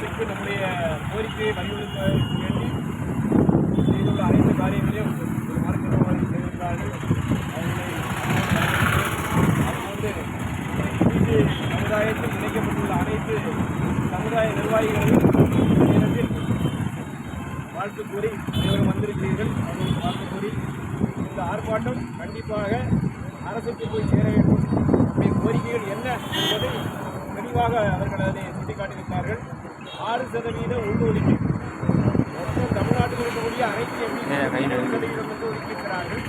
அரசுக்கு நம்முடைய கோரிக்கையை வலியுறுத்த வேண்டி செய்துள்ள அனைத்து காரியங்களையும் ஒரு மார்க்கமாக செய்திருக்கிறார்கள். அவர்களை அதுபோன்று சமுதாயத்தில் இணைக்கப்பட்டுள்ள அனைத்து சமுதாய நிர்வாகிகளையும் இந்த நேரத்தில் வாழ்த்து கூறி அனைவரும் வந்திருக்கிறீர்கள். அவர்களுக்கு வாழ்த்து கூறி இந்த ஆர்ப்பாட்டம் கண்டிப்பாக அரசுக்கு போய் சேர வேண்டும். கோரிக்கைகள் என்ன என்பதை தெளிவாக அவர்கள் அதை சுட்டிக்காட்டியிருக்கிறார்கள். ஆறு சதவீத உள்ஒதுக்கீடு மொத்தம் தமிழ்நாட்டில் இருக்கக்கூடிய அனைத்து எம்பிக்களும் வந்து ஒதுக்கியிருக்கிறார்கள்.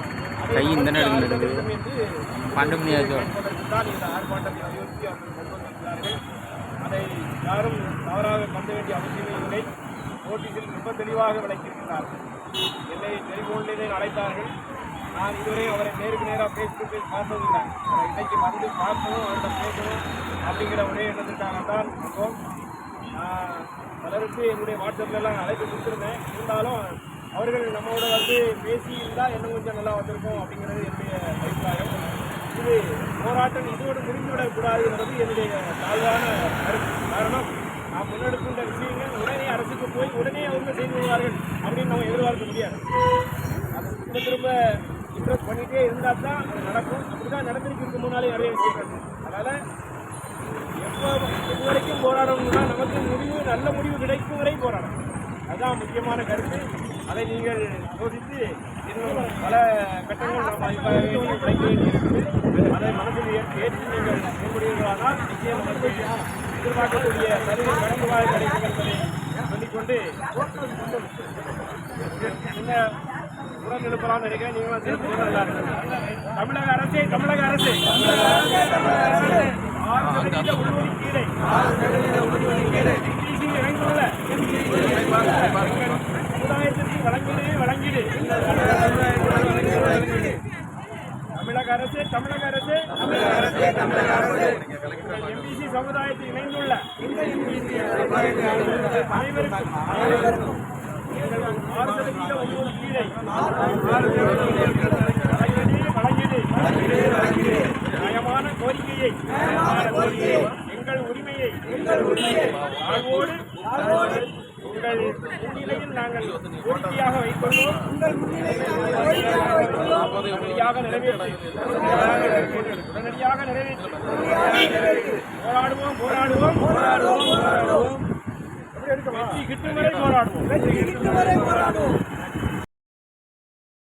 கை இந்த நேரம் என்று ஆச்சு தான் இந்த ஆர்ப்பாட்டத்தை வலியுறுத்தி அவர்கள் கொண்டு வந்திருக்கிறார்கள். அதை யாரும் தவறாக கருத வேண்டிய அவசியமே இல்லை. நோட்டீஸில் ரொம்ப தெளிவாக விளக்கியிருக்கிறார்கள். என்னை டெலிஃபோனிலே அழைத்தார்கள். நான் இதுவரை அவரை நேருக்கு நேராக பேசிட்டு பார்த்ததில்லை. அவரை இன்னைக்கு வந்து பார்க்கணும் அவர்கிட்ட பேசணும் அப்படிங்கிற ஒரே எண்ணத்திற்காகத்தான் இருக்கோம் பலருக்கு என்னுடைய வாட்ஸ்அப்ல அழைப்பு கொடுத்துருந்தேன். இருந்தாலும் அவர்கள் நம்மோட வந்து பேசி இருந்தால் இன்னும் கொஞ்சம் நல்லா வந்திருக்கும் அப்படிங்கிறது என்னுடைய அபிப்பிராயம். இது போராட்டம் இதோடு முடிந்துவிடக்கூடாது என்பது என்னுடைய தாழ்வான கருத்து. காரணம் நாம் முன்னெடுக்கின்ற விஷயங்கள் உடனே அரசுக்கு போய் உடனே அவங்க செய்து விடுவார்கள் அப்படின்னு நம்ம எதிர்பார்க்க முடியாது. அது திரும்ப திரும்ப இன்ட்ரெஸ்ட் பண்ணிகிட்டே இருந்தால் தான் நடக்கும். அப்படிதான் நடந்துருக்கு. இதுக்கு முன்னாலே நிறைய விஷயங்கள். அதனால் எப்போ இது வரைக்கும் போராடணும்னா நமக்கு முடிவு நல்ல முடிவு கிடைக்கும் வரை போராடணும். அதுதான் முக்கியமான கருத்து. அதை நீங்கள் யோசித்து இன்னும் பல கட்டங்கள் நாம் அதிக வேண்டி அதை மனதில் ஏற்று நீங்கள் செயல்படுவீர்களானால் நிச்சயம் நமக்கு எதிர்பார்க்கக்கூடிய கருவி கடந்து வாழ கிடைக்கும் என்பதை சொல்லிக்கொண்டு சின்ன உடன் எழுப்பலாம்னு நினைக்கிறேன். நீங்களும் சேர்த்து தமிழக அரசே தமிழக அரசு தமிழக அரசு. தமிழக அரசு தமிழக அரசு தமிழக அரசு தமிழக அரசு எம்பிசி சமுதாயத்தில் இணைந்துள்ள அனைவருக்கும் அனைவருக்கும் எங்கள் ஆறு சதவீத கோரிக்கையை எங்கள் உரிமையை எங்கள் உரிமையை வாழ்வோடு உங்கள் முன்னிலையில் நாங்கள் கோரிக்கையாக வைத்துள்ளோம். உங்கள் உடனடியாக நிறைவேற்றி உடனடியாக போராடுவோம் போராடுவோம் போராடுவோம் போராடுவோம். வெற்றி கிட்டும் வரை போராடுவோம். வெற்றி கிட்டும் வரை போராடுவோம்.